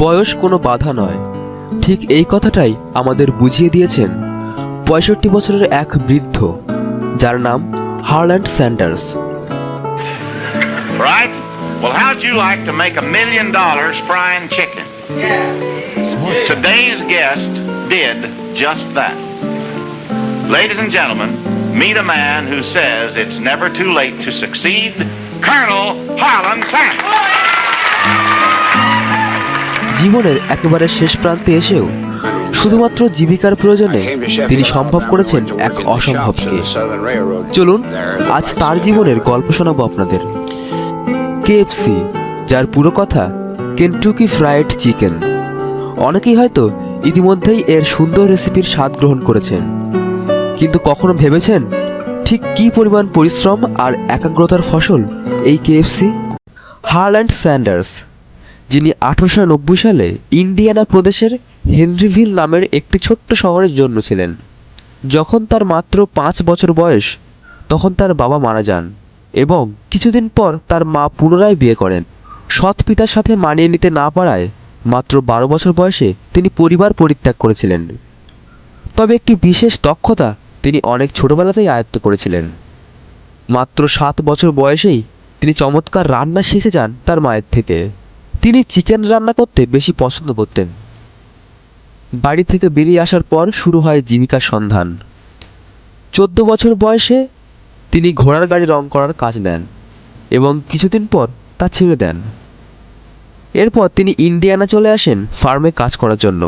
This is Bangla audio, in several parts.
বয়স কোনো বাধা নয় ঠিক এই কথাটাই আমাদের বুঝিয়ে দিয়েছেন পঁয়ষট্টি বছরের এক বৃদ্ধ যার নাম Harland Sanders Right? Well, how'd you like to make a million dollars frying chicken? Today's guest did just that. Ladies and gentlemen, meet a man who says it's never too late to succeed, Colonel Harlan Sanders. জীবনের একেবারে শেষ প্রান্তে এসেও শুধুমাত্র জীবিকার প্রয়োজনে তিনি সম্ভব করেছেন এক অসম্ভবকে। চলুন, আজ তার জীবনের গল্প শোনাবো আপনাদের। কেএফসি যার পুরো কথা কেন্টুকি ফ্রাইড চিকেন অনেকেই হয়তো ইতিমধ্যেই এর সুন্দর রেসিপির স্বাদ গ্রহণ করেছেন। কিন্তু কখনো ভেবেছেন ঠিক কী পরিমাণ পরিশ্রম আর একাগ্রতার ফসল এই কেএফসি হারল্যান্ড স্যান্ডার্স যিনি আঠারোশো নব্বই সালে ইন্ডিয়ানা প্রদেশের হেনরিভিল নামের একটি ছোট্ট শহরের জন্য ছিলেন যখন তার মাত্র পাঁচ বছর বয়স, তখন তার বাবা মারা যান এবং কিছুদিন পর তার মা পুনরায় বিয়ে করেন। সৎ পিতার সাথে মানিয়ে নিতে না পারায় মাত্র বারো বছর বয়সে তিনি পরিবার পরিত্যাগ করেছিলেন। তবে একটি বিশেষ দক্ষতা তিনি অনেক ছোটবেলাতেই আয়ত্ত করেছিলেন। মাত্র সাত বছর বয়সেই তিনি চমৎকার রান্না শিখে যান তার মায়ের থেকে। তিনি চিকেন রান্না করতে বেশি পছন্দ করতেন। বাড়ি থেকে বেরিয়ে আসার পর শুরু হয় জীবিকার সন্ধান। চোদ্দ বছর বয়সে তিনি ঘোড়ার গাড়ি রং করার কাজ নেন এবং কিছুদিন পর তা ছেড়ে দেন। এরপর তিনি ইন্ডিয়ানা চলে আসেন ফার্মে কাজ করার জন্য।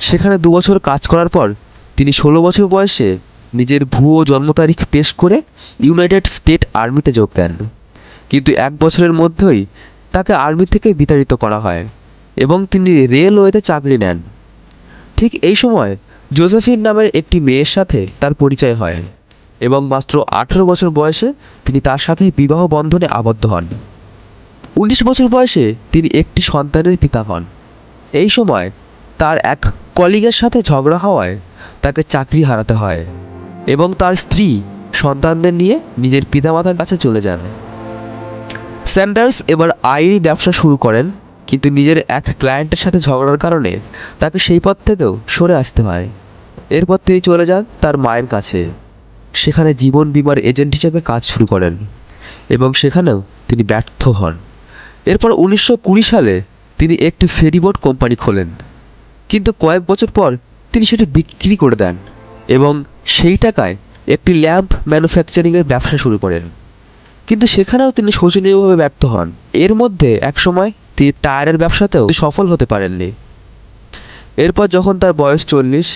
সেখানে দু বছর কাজ করার পর তিনি ষোলো বছর বয়সে নিজের ভুয়ো জন্ম তারিখ পেশ করে ইউনাইটেড স্টেট আর্মিতে যোগ দেন। কিন্তু এক বছরের মধ্যেই তাকে আর্মি থেকে বিতাড়িত করা হয় এবং তিনি রেলওয়েতে চাকরি নেন। ঠিক এই সময় জোসেফিন নামের একটি মেয়ের সাথে তার পরিচয় হয় এবং মাত্র আঠেরো বছর বয়সে তিনি তার সাথে বিবাহ বন্ধনে আবদ্ধ হন। উনিশ বছর বয়সে তিনি একটি সন্তানের পিতা হন। এই সময় তার এক কলিগের সাথে ঝগড়া হওয়ায় তাকে চাকরি হারাতে হয় এবং তার স্ত্রী সন্তানদের নিয়ে নিজের পিতামাতার কাছে চলে যান। স্যান্ডার্স এবার আইনি ব্যবসা শুরু করেন, কিন্তু নিজের এক ক্লায়েন্টের সাথে ঝগড়ার কারণে তাকে সেই পথ থেকেও সরে আসতে হয়। এরপর তিনি চলে যান তার মায়ের কাছে। সেখানে জীবন বিমার এজেন্ট হিসেবে কাজ শুরু করেন এবং সেখানেও তিনি ব্যর্থ হন। এরপর উনিশশো কুড়ি সালে তিনি একটি ফেরিবোট কোম্পানি খোলেন, কিন্তু কয়েক বছর পর তিনি সেটি বিক্রি করে দেন এবং সেই টাকায় একটি ল্যাম্প ম্যানুফ্যাকচারিংয়ের ব্যবসা শুরু করেন। কিন্তু সেখানেও তিনি শোচনীয়ভাবে ব্যর্থ হন। এর মধ্যে একসময় তিনি টায়ারের ব্যবসাতেও সফল হতে পারেননি। এরপর যখন তার বয়স চল্লিশ,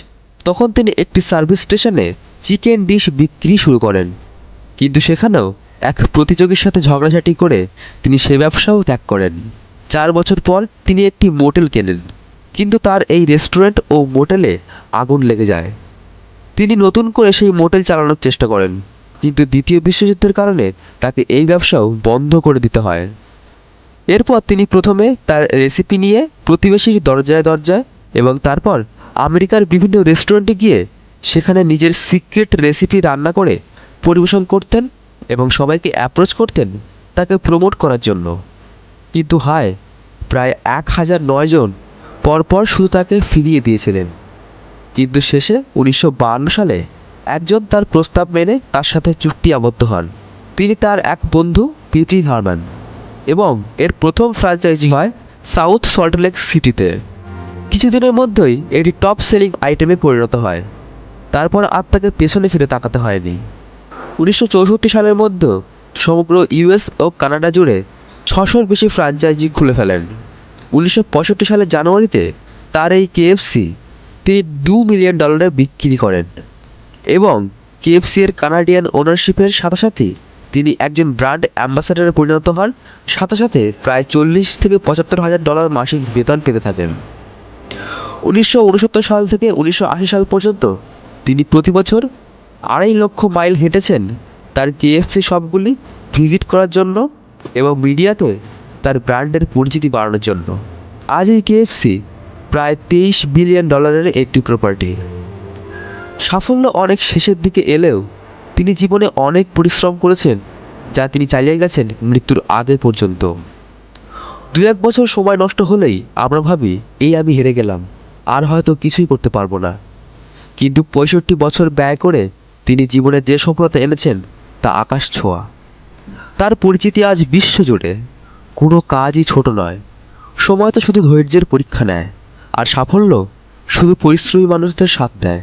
তখন তিনি একটি সার্ভিস স্টেশনে চিকেন ডিশ বিক্রি শুরু করেন। কিন্তু সেখানেও এক প্রতিযোগীর সাথে ঝগড়াঝাটি করে তিনি সে ব্যবসাও ত্যাগ করেন। চার বছর পর তিনি একটি মোটেল কেনেন, কিন্তু তার এই রেস্টুরেন্ট ও মোটেলে আগুন লেগে যায়। তিনি নতুন করে সেই মোটেল চালানোর চেষ্টা করেন। কিন্তু দ্বিতীয় বিশ্বযুদ্ধের কারণে তাকে এই ব্যবসাও বন্ধ করে দিতে হয়। এরপর তিনি প্রথমে তার রেসিপি নিয়ে প্রতিবেশীর দরজায় দরজায় এবং তারপর আমেরিকার বিভিন্ন রেস্টুরেন্টে গিয়ে সেখানে নিজের সিক্রেট রেসিপি রান্না করে পরিবেশন করতেন এবং সবাইকে অ্যাপ্রোচ করতেন তাকে প্রমোট করার জন্য। কিন্তু হায়, প্রায় এক হাজার নয়জন পরপর শুধু তাকে ফিরিয়ে দিয়েছিলেন। কিন্তু শেষে উনিশশো সালে একজন তার প্রস্তাব মেনে তার সাথে চুক্তি আবদ্ধ হন। তিনি তার এক বন্ধু, পিটি হারম্যান এবং এর প্রথম ফ্র্যাঞ্চাইজি হয় সাউথ সল্টলেক সিটিতে। কিছুদিনের মধ্যেই এটি টপ সেলিং আইটেমে পরিণত হয়। তারপর আর তাকে পেছনে ফিরে তাকাতে হয়নি। উনিশশো চৌষট্টি সালের মধ্যে সমগ্র ইউএস ও কানাডা জুড়ে ছশোর বেশি ফ্র্যাঞ্চাইজি খুলে ফেলেন। উনিশশো পঁয়ষট্টি সালের জানুয়ারিতে তার এই কেএফসি তিনি দু মিলিয়ন ডলারে বিক্রি করেন। এবং কেএফসি এর কানাডিয়ান ওনারশিপের সাথে সাথে তিনি একজন ব্র্যান্ড অ্যাম্বাসাডারে পরিণত হন। সাথে সাথে প্রায় চল্লিশ থেকে পঁচাত্তর হাজার ডলার মাসিক বেতন পেতে থাকেন। উনিশশো উনসত্তর সাল থেকে উনিশশো আশি সাল পর্যন্ত তিনি প্রতি বছর আড়াই লক্ষ মাইল হেঁটেছেন তার কেএফসি সবগুলি ভিজিট করার জন্য এবং মিডিয়াতে তার ব্র্যান্ডের পরিচিতি বাড়ানোর জন্য। আজ এই কেএফসি প্রায় তেইশ বিলিয়ন ডলারের একটি প্রপার্টি সাফল্য অনেক শেষের দিকে এলেও তিনি জীবনে অনেক পরিশ্রম করেছেন, যা তিনি চালিয়ে গেছেন মৃত্যুর আগে পর্যন্ত। দু এক বছর সময় নষ্ট হলেই আমরা ভাবি, এই আমি হেরে গেলাম, আর হয়তো কিছুই করতে পারব না। কিন্তু পঁয়ষট্টি বছর ব্যয় করে তিনি জীবনে যে সফলতা এনেছেন, তা আকাশ ছোঁয়া। তার পরিচিতি আজ বিশ্বজুড়ে, কোনো কাজই ছোট নয়। সময় তো শুধু ধৈর্যের পরীক্ষা নেয়, আর সাফল্য শুধু পরিশ্রমী মানুষদের সাথ দেয়।